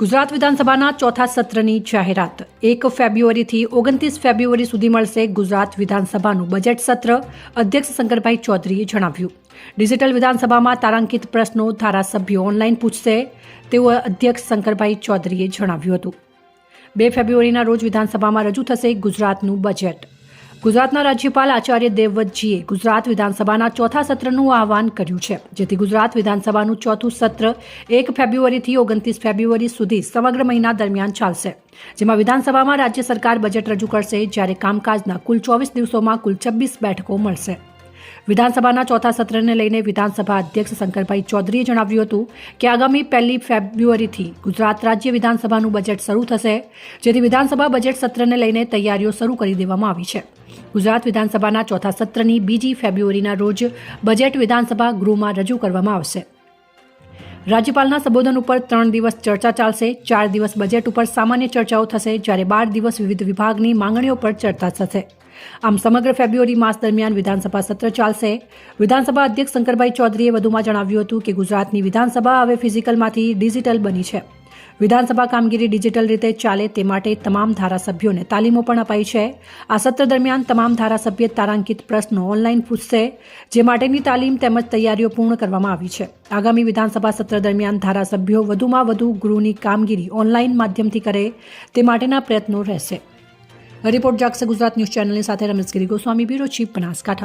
ગુજરાત વિધાનસભાના ચોથા સત્રની જાહેરાત. એક ફેબ્રુઆરીથી ઓગણત્રીસ ફેબ્રુઆરી સુધી મળશે ગુજરાત વિધાનસભાનું બજેટ સત્ર, અધ્યક્ષ શંકરભાઈ ચૌધરીએ જણાવ્યું. ડિજિટલ વિધાનસભામાં તારાંકિત પ્રશ્નો ધારાસભ્યો ઓનલાઈન પૂછશે, તેવું અધ્યક્ષ શંકરભાઈ ચૌધરીએ જણાવ્યું હતું. બે ફેબ્રુઆરીના રોજ વિધાનસભામાં રજૂ થશે ગુજરાતનું બજેટ. ગુજરાતના રાજ્યપાલ આચાર્ય દેવવ્રતજીએ ગુજરાત વિધાનસભાના ચોથા સત્રનું આહવાન કર્યું છે, જેથી ગુજરાત વિધાનસભાનું ચોથું સત્ર એક ફેબ્રુઆરીથી ઓગણત્રીસ ફેબ્રુઆરી સુધી સમગ્ર મહિના દરમિયાન ચાલશે. જેમાં વિધાનસભામાં રાજ્ય સરકાર બજેટ રજૂ કરશે, જ્યારે કામકાજના કુલ ચોવીસ દિવસોમાં કુલ છવ્વીસ બેઠકો મળશે. વિધાનસભાના ચોથા સત્રને લઈને વિધાનસભા અધ્યક્ષ શંકરભાઈ ચૌધરીએ જણાવ્યું હતું કે આગામી પહેલી ફેબ્રુઆરીથી ગુજરાત રાજ્ય વિધાનસભાનું બજેટ શરૂ થશે, જેથી વિધાનસભા બજેટ સત્રને લઈને તૈયારીઓ શરૂ કરી દેવામાં આવી છે. ગુજરાત વિધાનસભાના ચોથા સત્રની બીજી ફેબ્રુઆરીના રોજ બજેટ વિધાનસભા ગૃહમાં રજૂ કરવામાં આવશે. રાજ્યપાલના સંબોધન ઉપર ત્રણ દિવસ ચર્ચા ચાલશે, ચાર દિવસ બજેટ ઉપર સામાન્ય ચર્ચાઓ થશે, જ્યારે બાર દિવસ વિવિધ વિભાગની માંગણીઓ પર ચર્ચા થશે. આમ સમગ્ર ફેબ્રુઆરી માસ દરમિયાન વિધાનસભા સત્ર ચાલશે. વિધાનસભા અધ્યક્ષ શંકરભાઈ ચૌધરીએ વધુમાં જણાવ્યું હતું કે ગુજરાતની વિધાનસભા હવે ફિઝિકલમાંથી ડિજિટલ બની છે. વિધાનસભા કામગીરી ડિજિટલ રીતે ચાલે તે માટે તમામ ધારાસભ્યોને તાલીમો પણ અપાઈ છે. આ સત્ર દરમિયાન તમામ ધારાસભ્ય તારાંકિત પ્રશ્નો ઓનલાઈન પૂછશે, જે માટેની તાલીમ તેમજ તૈયારીઓ પૂર્ણ કરવામાં આવી છે. આગામી વિધાનસભા સત્ર દરમિયાન ધારાસભ્યો વધુમાં વધુ ગૃહની કામગીરી ઓનલાઈન માધ્યમથી કરે તે માટેના પ્રયત્નો રહેશે. રિપોર્ટ જાગશે ગુજરાત ન્યૂઝ ચેનલની સાથે રમેશ ગિરી ગોસ્વામી, બ્યુરો ચીફ બનાસકાંઠા.